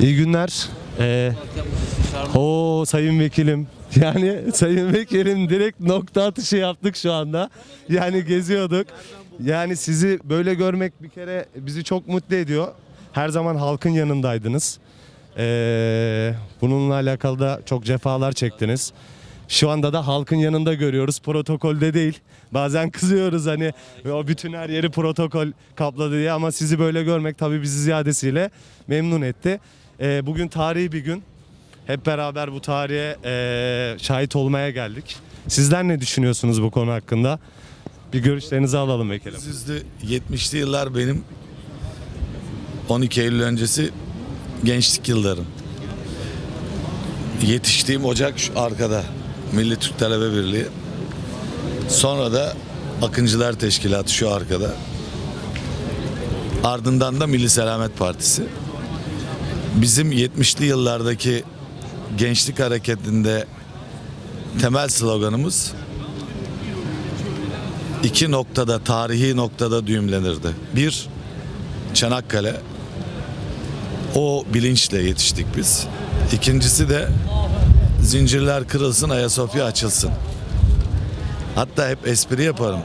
İyi günler. Ee, o sayın vekilim. Yani sayın vekilim direkt nokta atışı yaptık şu anda. Yani geziyorduk. Yani sizi böyle görmek bir kere bizi çok mutlu ediyor. Her zaman halkın yanındaydınız. Ee, bununla alakalı da çok cefalar çektiniz. Şu anda da halkın yanında görüyoruz. Protokolde değil. Bazen kızıyoruz hani o bütün her yeri protokol kapladı diye ama sizi böyle görmek tabii bizi ziyadesiyle memnun etti. Ee, bugün tarihi bir gün. Hep beraber bu tarihe ee, şahit olmaya geldik. Sizler ne düşünüyorsunuz bu konu hakkında? Bir görüşlerinizi alalım. Yüzde 70'li yıllar benim 12 Eylül öncesi gençlik yıllarım. Yetiştiğim ocak şu arkada. Milli Türk Talebe Birliği. Sonra da Akıncılar Teşkilatı şu arkada. Ardından da Milli Selamet Partisi. Bizim 70'li yıllardaki gençlik hareketinde temel sloganımız iki noktada, tarihi noktada düğümlenirdi. Bir, Çanakkale. O bilinçle yetiştik biz. İkincisi de zincirler kırılsın, Ayasofya açılsın. Hatta hep espri yaparım.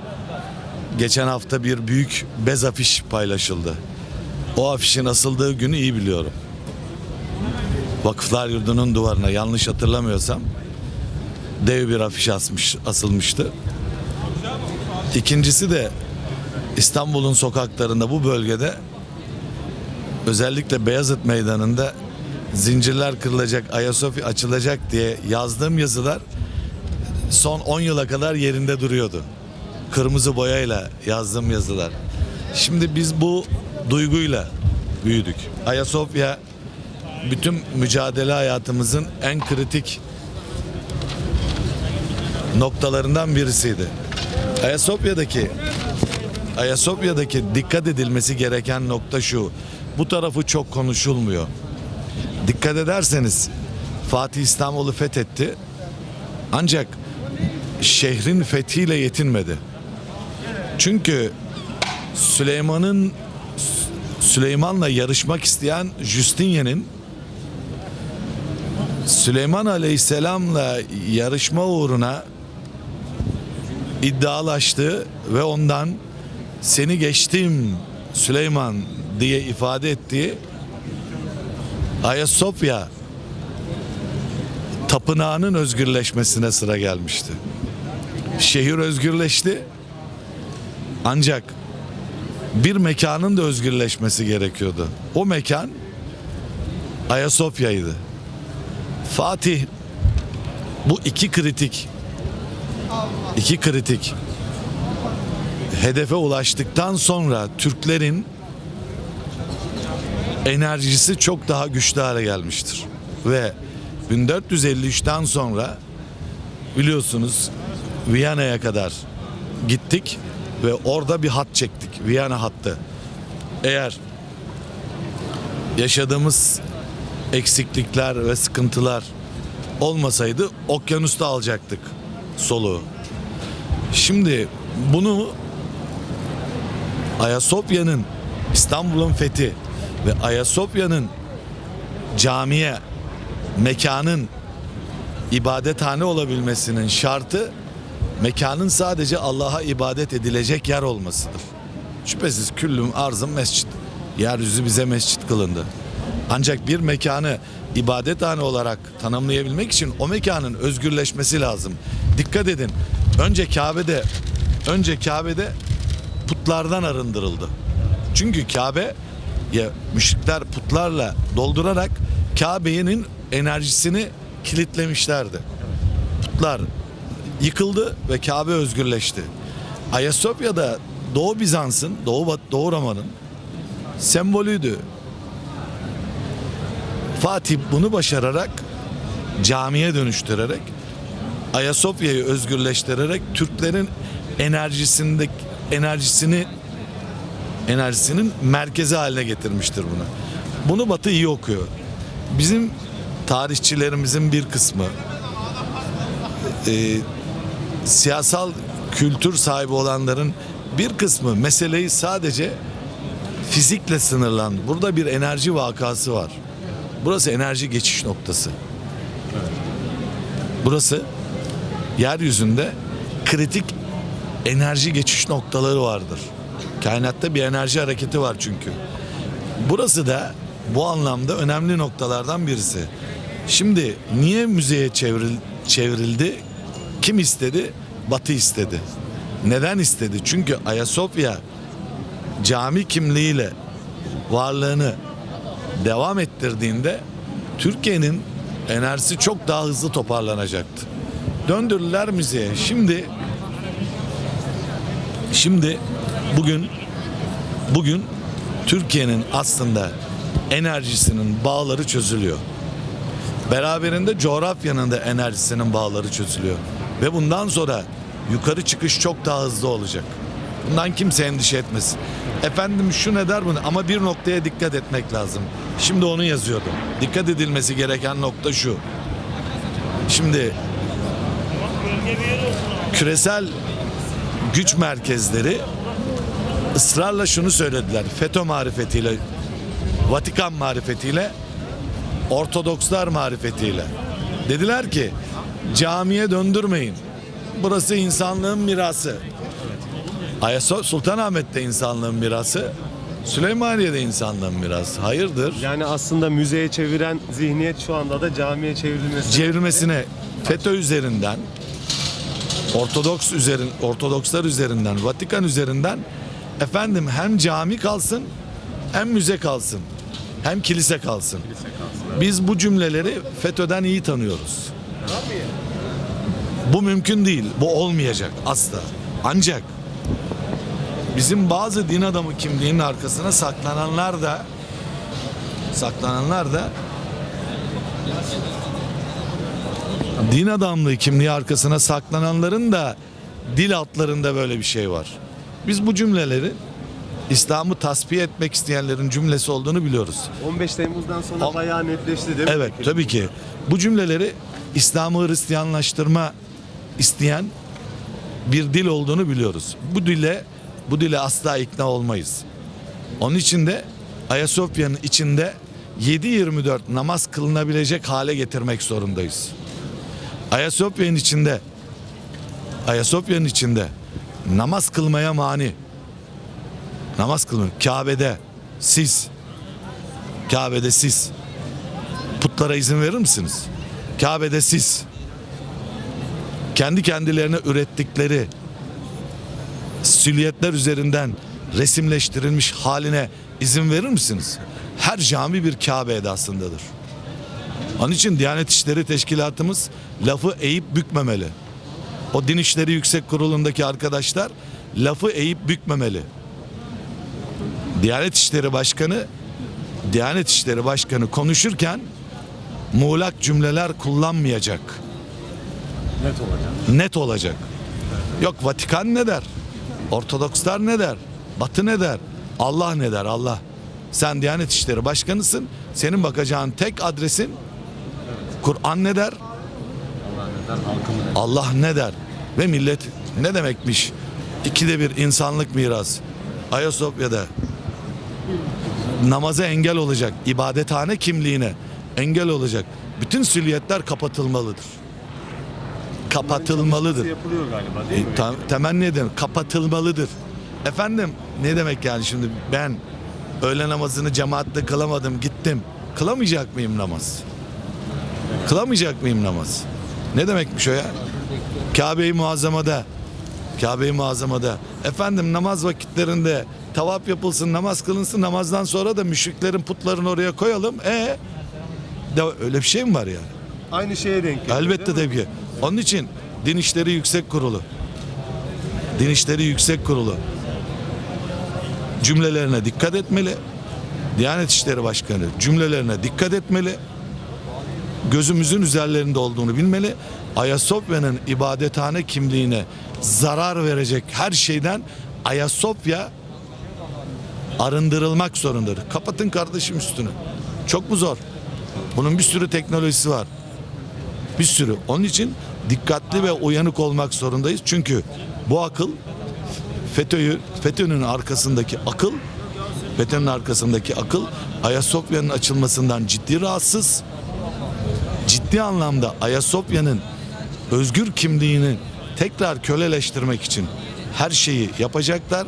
Geçen hafta bir büyük bez afiş paylaşıldı. O afişin asıldığı günü iyi biliyorum. Vakıflar Yurdu'nun duvarına yanlış hatırlamıyorsam dev bir afiş asmış, asılmıştı. İkincisi de İstanbul'un sokaklarında bu bölgede özellikle Beyazıt Meydanı'nda zincirler kırılacak, Ayasofya açılacak diye yazdığım yazılar son 10 yıla kadar yerinde duruyordu. Kırmızı boyayla yazdığım yazılar. Şimdi biz bu duyguyla büyüdük. Ayasofya bütün mücadele hayatımızın en kritik noktalarından birisiydi. Ayasofya'daki Ayasofya'daki dikkat edilmesi gereken nokta şu. Bu tarafı çok konuşulmuyor. Dikkat ederseniz Fatih İstanbul'u fethetti. Ancak şehrin fethiyle yetinmedi. Çünkü Süleyman'ın Süleyman'la yarışmak isteyen Justinian'in Süleyman Aleyhisselam'la yarışma uğruna iddialaştı ve ondan seni geçtim Süleyman diye ifade ettiği Ayasofya tapınağının özgürleşmesine sıra gelmişti. Şehir özgürleşti. Ancak bir mekanın da özgürleşmesi gerekiyordu. O mekan Ayasofya'ydı. Fatih bu iki kritik iki kritik hedefe ulaştıktan sonra Türklerin enerjisi çok daha güçlü hale gelmiştir. Ve 1453'ten sonra biliyorsunuz Viyana'ya kadar gittik ve orada bir hat çektik. Viyana hattı. Eğer yaşadığımız eksiklikler ve sıkıntılar olmasaydı okyanusta alacaktık soluğu. Şimdi bunu Ayasofya'nın İstanbul'un fethi ve Ayasofya'nın camiye, mekanın ibadethane olabilmesinin şartı mekanın sadece Allah'a ibadet edilecek yer olmasıdır. Şüphesiz küllüm arzım mescit. Yeryüzü bize mescit kılındı. Ancak bir mekanı ibadethane olarak tanımlayabilmek için o mekanın özgürleşmesi lazım. Dikkat edin. Önce Kabe'de önce Kabe'de putlardan arındırıldı. Çünkü Kabe ya müşrikler putlarla doldurarak Kabe'nin enerjisini kilitlemişlerdi. Putlar yıkıldı ve Kabe özgürleşti. Ayasofya'da Doğu Bizans'ın, Doğu, Doğu Roma'nın sembolüydü. Fatih bunu başararak camiye dönüştürerek Ayasofya'yı özgürleştirerek Türklerin enerjisinde enerjisini enerjisinin merkezi haline getirmiştir bunu. Bunu Batı iyi okuyor. Bizim tarihçilerimizin bir kısmı e, siyasal kültür sahibi olanların bir kısmı meseleyi sadece fizikle sınırlandı. Burada bir enerji vakası var. Burası enerji geçiş noktası. Burası yeryüzünde kritik enerji geçiş noktaları vardır. Kainatta bir enerji hareketi var çünkü. Burası da bu anlamda önemli noktalardan birisi. Şimdi niye müzeye çevril, çevrildi? Kim istedi? Batı istedi. Neden istedi? Çünkü Ayasofya cami kimliğiyle varlığını devam ettirdiğinde Türkiye'nin enerjisi çok daha hızlı toparlanacaktı. Döndürdüler müzeye. Şimdi şimdi bugün bugün Türkiye'nin aslında enerjisinin bağları çözülüyor. Beraberinde coğrafyanın da enerjisinin bağları çözülüyor. Ve bundan sonra yukarı çıkış çok daha hızlı olacak. Bundan kimse endişe etmesin. Efendim şu ne der bunu ama bir noktaya dikkat etmek lazım. Şimdi onu yazıyordum. Dikkat edilmesi gereken nokta şu. Şimdi küresel güç merkezleri ısrarla şunu söylediler. FETÖ marifetiyle, Vatikan marifetiyle, Ortodokslar marifetiyle. Dediler ki camiye döndürmeyin. Burası insanlığın mirası. Ayasofya Sultanahmet'te insanlığın mirası. Süleymaniye'de insanlığın mirası. Hayırdır? Yani aslında müzeye çeviren zihniyet şu anda da camiye çevrilmesi. çevrilmesine FETÖ üzerinden Ortodoks üzerin Ortodokslar üzerinden Vatikan üzerinden efendim hem cami kalsın hem müze kalsın hem kilise kalsın. Biz bu cümleleri FETÖ'den iyi tanıyoruz. Bu mümkün değil. Bu olmayacak asla. Ancak bizim bazı din adamı kimliğinin arkasına saklananlar da saklananlar da din adamlığı kimliği arkasına saklananların da dil altlarında böyle bir şey var. Biz bu cümleleri İslam'ı tasfiye etmek isteyenlerin cümlesi olduğunu biliyoruz. 15 Temmuz'dan sonra Al- bayağı netleşti değil mi? Evet tabii ki. Bu cümleleri İslam'ı Hristiyanlaştırma isteyen bir dil olduğunu biliyoruz. Bu dile bu dile asla ikna olmayız. Onun için de Ayasofya'nın içinde 7-24 namaz kılınabilecek hale getirmek zorundayız. Ayasofya'nın içinde Ayasofya'nın içinde namaz kılmaya mani namaz kılmıyor. Kabe'de siz Kabe'de siz putlara izin verir misiniz? Kabe'de siz kendi kendilerine ürettikleri silüetler üzerinden resimleştirilmiş haline izin verir misiniz? Her cami bir Kabe edasındadır. Onun için Diyanet İşleri Teşkilatımız lafı eğip bükmemeli. O Din İşleri Yüksek Kurulu'ndaki arkadaşlar lafı eğip bükmemeli. Diyanet İşleri Başkanı Diyanet İşleri Başkanı konuşurken muğlak cümleler kullanmayacak. Net olacak. Net olacak. Yok Vatikan ne der? Ortodokslar ne der? Batı ne der? Allah ne der? Allah. Sen Diyanet İşleri Başkanısın. Senin bakacağın tek adresin Kur'an ne der? Allah ne der? Ve millet ne demekmiş? İkide bir insanlık miras. Ayasofya'da namaza engel olacak, ibadethane kimliğine engel olacak. Bütün silüetler kapatılmalıdır. Kapatılmalıdır. Yapılıyor galiba değil mi? E, ta- temenni ederim kapatılmalıdır. Efendim ne demek yani şimdi ben öğle namazını cemaatle kılamadım gittim. Kılamayacak mıyım namaz? Kılamayacak mıyım namaz? Ne demekmiş o ya? Kabe-i Muazzama'da Kabe-i Muazzama'da efendim namaz vakitlerinde tavaf yapılsın, namaz kılınsın, namazdan sonra da müşriklerin putlarını oraya koyalım. E de öyle bir şey mi var yani? Aynı şeye denk geliyor. Elbette tabii ki. Onun için Din İşleri Yüksek Kurulu Din İşleri Yüksek Kurulu cümlelerine dikkat etmeli. Diyanet İşleri Başkanı cümlelerine dikkat etmeli. Gözümüzün üzerlerinde olduğunu bilmeli. Ayasofya'nın ibadethane kimliğine zarar verecek her şeyden Ayasofya arındırılmak zorundadır. Kapatın kardeşim üstünü. Çok mu zor? Bunun bir sürü teknolojisi var. Bir sürü. Onun için dikkatli ve uyanık olmak zorundayız. Çünkü bu akıl FETÖ'yü FETÖ'nün arkasındaki akıl FETÖ'nün arkasındaki akıl Ayasofya'nın açılmasından ciddi rahatsız. Ciddi anlamda Ayasofya'nın özgür kimliğini tekrar köleleştirmek için her şeyi yapacaklar.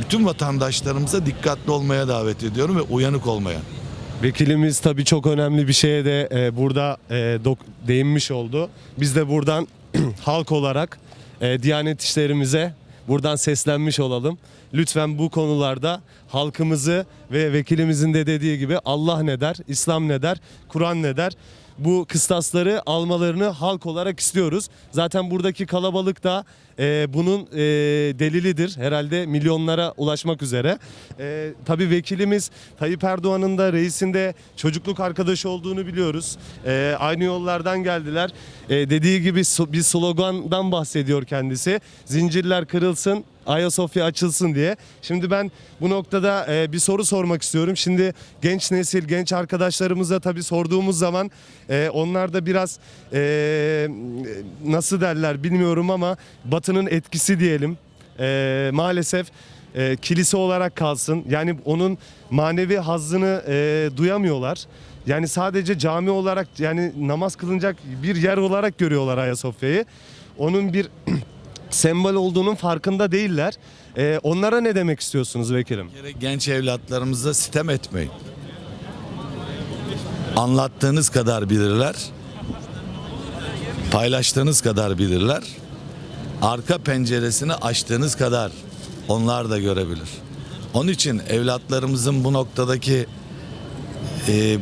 Bütün vatandaşlarımıza dikkatli olmaya davet ediyorum ve uyanık olmaya. Vekilimiz tabii çok önemli bir şeye de e, burada e, dok- değinmiş oldu. Biz de buradan halk olarak e, Diyanet işlerimize buradan seslenmiş olalım. Lütfen bu konularda halkımızı ve vekilimizin de dediği gibi Allah ne der, İslam ne der, Kur'an ne der? Bu kıstasları almalarını halk olarak istiyoruz. Zaten buradaki kalabalık da e, bunun e, delilidir. Herhalde milyonlara ulaşmak üzere. E, tabii vekilimiz Tayyip Erdoğan'ın da reisin de çocukluk arkadaşı olduğunu biliyoruz. E, aynı yollardan geldiler. E, dediği gibi bir slogandan bahsediyor kendisi. Zincirler kırılsın, Ayasofya açılsın diye. Şimdi ben bu noktada e, bir soru sormak istiyorum. Şimdi genç nesil, genç arkadaşlarımıza tabii sorduğumuz zaman e, onlar da biraz e, nasıl derler bilmiyorum ama Batı'nın etkisi diyelim. E, maalesef e, kilise olarak kalsın. Yani onun manevi hazzını e, duyamıyorlar. Yani sadece cami olarak yani namaz kılınacak bir yer olarak görüyorlar Ayasofya'yı. Onun bir sembol olduğunun farkında değiller. Ee, onlara ne demek istiyorsunuz vekilim? Genç evlatlarımıza sitem etmeyin. Anlattığınız kadar bilirler. Paylaştığınız kadar bilirler. Arka penceresini açtığınız kadar onlar da görebilir. Onun için evlatlarımızın bu noktadaki e,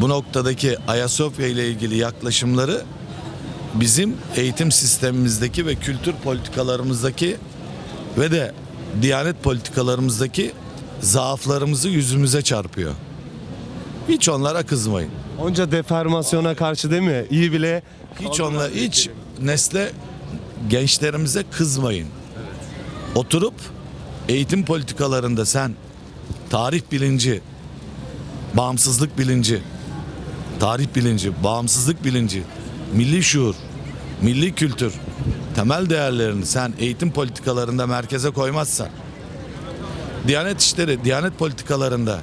bu noktadaki Ayasofya ile ilgili yaklaşımları bizim eğitim sistemimizdeki ve kültür politikalarımızdaki ve de diyanet politikalarımızdaki zaaflarımızı yüzümüze çarpıyor. Hiç onlara kızmayın. Onca deformasyona karşı değil mi? İyi bile Hiç onlara hiç nesle gençlerimize kızmayın. Oturup eğitim politikalarında sen tarih bilinci, bağımsızlık bilinci, tarih bilinci, bağımsızlık bilinci, milli şuur, milli kültür, temel değerlerini sen eğitim politikalarında merkeze koymazsan, Diyanet işleri, Diyanet politikalarında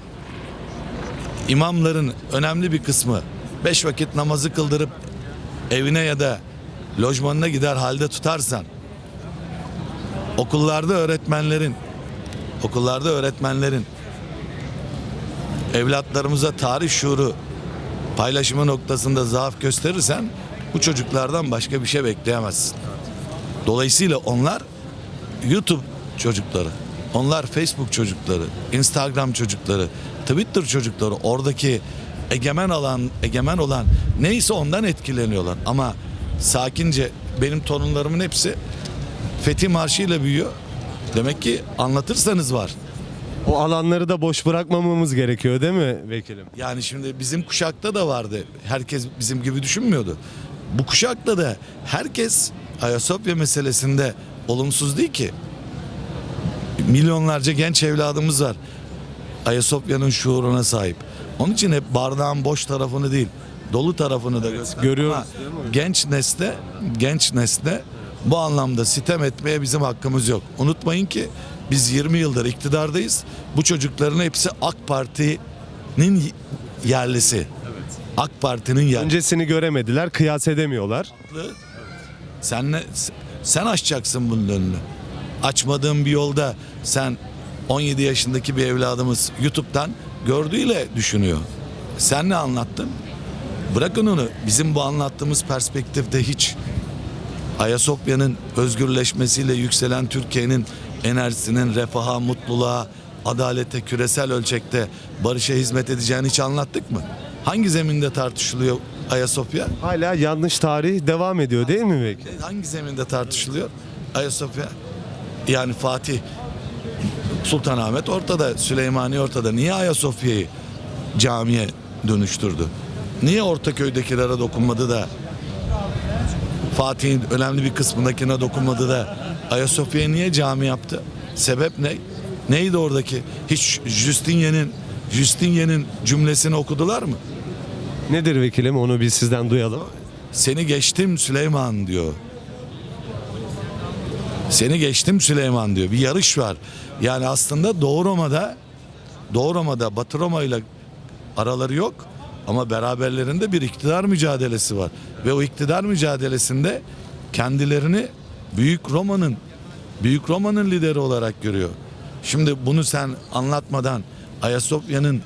imamların önemli bir kısmı beş vakit namazı kıldırıp evine ya da lojmanına gider halde tutarsan okullarda öğretmenlerin okullarda öğretmenlerin evlatlarımıza tarih şuuru paylaşımı noktasında zaaf gösterirsen bu çocuklardan başka bir şey bekleyemezsin. Dolayısıyla onlar YouTube çocukları, onlar Facebook çocukları, Instagram çocukları, Twitter çocukları oradaki egemen alan, egemen olan neyse ondan etkileniyorlar. Ama sakince benim torunlarımın hepsi Fethi Marşı ile büyüyor. Demek ki anlatırsanız var. o alanları da boş bırakmamamız gerekiyor değil mi vekilim? Yani şimdi bizim kuşakta da vardı. Herkes bizim gibi düşünmüyordu. Bu kuşakta da herkes Ayasofya meselesinde olumsuz değil ki. Milyonlarca genç evladımız var. Ayasofya'nın şuuruna sahip. Onun için hep bardağın boş tarafını değil, dolu tarafını da göster. görüyoruz, Ama? Genç nesle, genç nesle bu anlamda sitem etmeye bizim hakkımız yok. Unutmayın ki biz 20 yıldır iktidardayız. Bu çocukların hepsi AK Parti'nin yerlisi. AK Parti'nin yerlisi. Öncesini göremediler, kıyas edemiyorlar. Sen ne, sen açacaksın bunun önünü. Açmadığın bir yolda sen 17 yaşındaki bir evladımız YouTube'dan gördüğüyle düşünüyor. Sen ne anlattın? Bırakın onu. Bizim bu anlattığımız perspektifte hiç Ayasofya'nın özgürleşmesiyle yükselen Türkiye'nin enerjisinin refaha, mutluluğa, adalete, küresel ölçekte barışa hizmet edeceğini hiç anlattık mı? Hangi zeminde tartışılıyor Ayasofya? Hala yanlış tarih devam ediyor değil mi vekilim? Hangi zeminde tartışılıyor? Ayasofya. Yani Fatih Sultanahmet ortada, Süleymaniye ortada. Niye Ayasofya'yı camiye dönüştürdü? Niye Ortaköy'dekilere dokunmadı da Fatih'in önemli bir kısmındakine dokunmadı da Ayasofya'yı niye cami yaptı? Sebep ne? Neydi oradaki? Hiç Justinian'in Justinian'in cümlesini okudular mı? Nedir vekilim onu biz sizden duyalım. Seni geçtim Süleyman diyor. Seni geçtim Süleyman diyor. Bir yarış var. Yani aslında Doğu Roma'da Doğu Roma'da Batı Roma ile araları yok ama beraberlerinde bir iktidar mücadelesi var. Ve o iktidar mücadelesinde kendilerini Büyük Roma'nın Büyük Roma'nın lideri olarak görüyor. Şimdi bunu sen anlatmadan Ayasofya'nın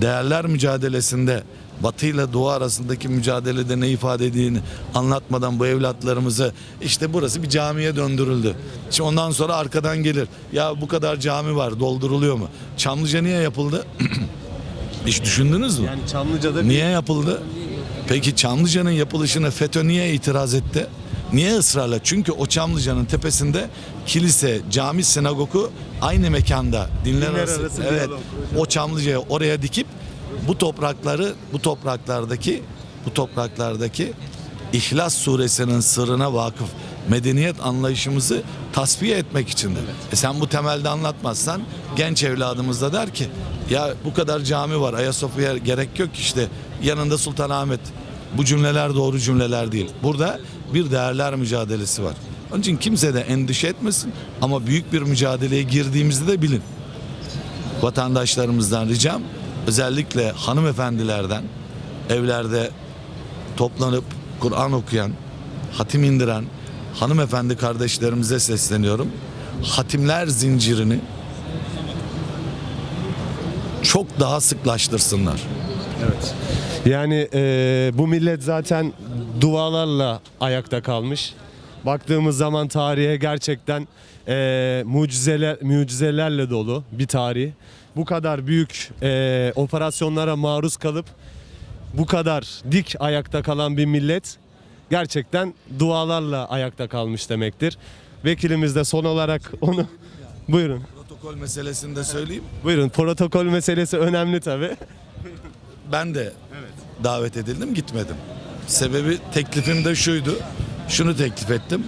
değerler mücadelesinde Batı ile Doğu arasındaki mücadelede ne ifade ettiğini anlatmadan bu evlatlarımızı işte burası bir camiye döndürüldü. Şimdi ondan sonra arkadan gelir. Ya bu kadar cami var dolduruluyor mu? Çamlıca niye yapıldı? Hiç düşündünüz mü? Yani Çamlıca'da Niye yapıldı? Peki Çamlıca'nın yapılışına FETÖ niye itiraz etti? Niye ısrarla? Çünkü o Çamlıca'nın tepesinde kilise, cami, sinagogu aynı mekanda dinler, Dinler arası, arası evet, o Çamlıca'ya oraya dikip bu toprakları bu topraklardaki bu topraklardaki İhlas suresinin sırrına vakıf medeniyet anlayışımızı tasfiye etmek içindir. E sen bu temelde anlatmazsan genç evladımız da der ki ya bu kadar cami var Ayasofya'ya gerek yok işte yanında Sultanahmet. Bu cümleler doğru cümleler değil. Burada bir değerler mücadelesi var. Onun için kimse de endişe etmesin ama büyük bir mücadeleye girdiğimizi de bilin vatandaşlarımızdan ricam özellikle hanımefendilerden evlerde toplanıp Kur'an okuyan, hatim indiren hanımefendi kardeşlerimize sesleniyorum. Hatimler zincirini çok daha sıklaştırsınlar. Yani e, bu millet zaten dualarla ayakta kalmış. Baktığımız zaman tarihe gerçekten e, mucizeler mucizelerle dolu bir tarih. Bu kadar büyük e, operasyonlara maruz kalıp bu kadar dik ayakta kalan bir millet gerçekten dualarla ayakta kalmış demektir. Vekilimiz de son olarak onu buyurun. Protokol meselesini de söyleyeyim. Buyurun protokol meselesi önemli tabii. Ben de davet edildim gitmedim. Sebebi teklifim de şuydu. Şunu teklif ettim.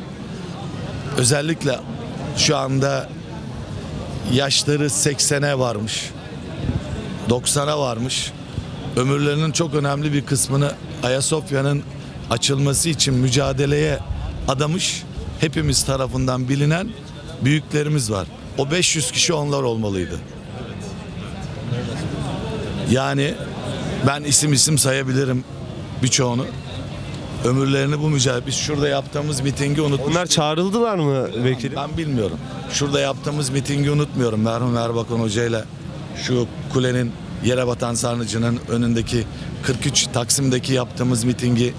Özellikle şu anda yaşları 80'e varmış. 90'a varmış. Ömürlerinin çok önemli bir kısmını Ayasofya'nın açılması için mücadeleye adamış. Hepimiz tarafından bilinen büyüklerimiz var. O 500 kişi onlar olmalıydı. Yani ben isim isim sayabilirim birçoğunu. Ömürlerini bu mücadele. Biz şurada yaptığımız mitingi unutmuş. Onlar çağrıldılar mı vekilim? Ben bilmiyorum. Şurada yaptığımız mitingi unutmuyorum. Merhum Erbakan Hoca ile şu kulenin yere batan sarnıcının önündeki 43 Taksim'deki yaptığımız mitingi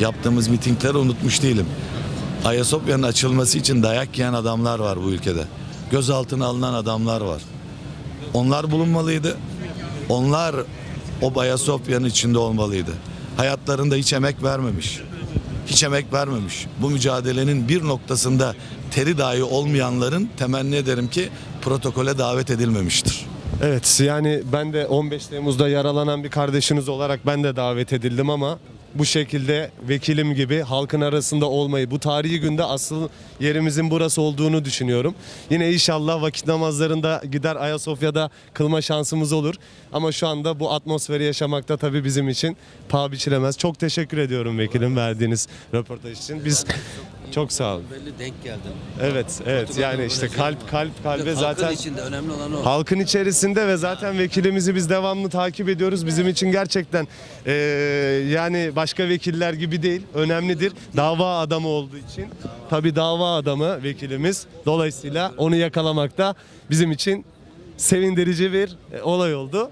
yaptığımız mitingleri unutmuş değilim. Ayasofya'nın açılması için dayak yiyen adamlar var bu ülkede. Gözaltına alınan adamlar var. Onlar bulunmalıydı. Onlar o Ayasofya'nın içinde olmalıydı. Hayatlarında hiç emek vermemiş. Hiç emek vermemiş. Bu mücadelenin bir noktasında teri dahi olmayanların temenni ederim ki protokole davet edilmemiştir. Evet yani ben de 15 Temmuz'da yaralanan bir kardeşiniz olarak ben de davet edildim ama bu şekilde vekilim gibi halkın arasında olmayı bu tarihi günde asıl yerimizin burası olduğunu düşünüyorum. Yine inşallah vakit namazlarında gider Ayasofya'da kılma şansımız olur. Ama şu anda bu atmosferi yaşamakta tabii bizim için paha biçilemez. Çok teşekkür ediyorum vekilim verdiğiniz röportaj için. Biz çok sağ olun. Belli denk geldin. Evet evet yani işte kalp kalp kalbe zaten Halkın içinde önemli olan o. Halkın içerisinde ve zaten vekilimizi biz devamlı takip ediyoruz. Bizim için gerçekten eee, yani başka vekiller gibi değil. Önemlidir. Dava adamı olduğu için. Tabii dava adamı vekilimiz. Dolayısıyla onu yakalamak da bizim için sevindirici bir e, olay oldu.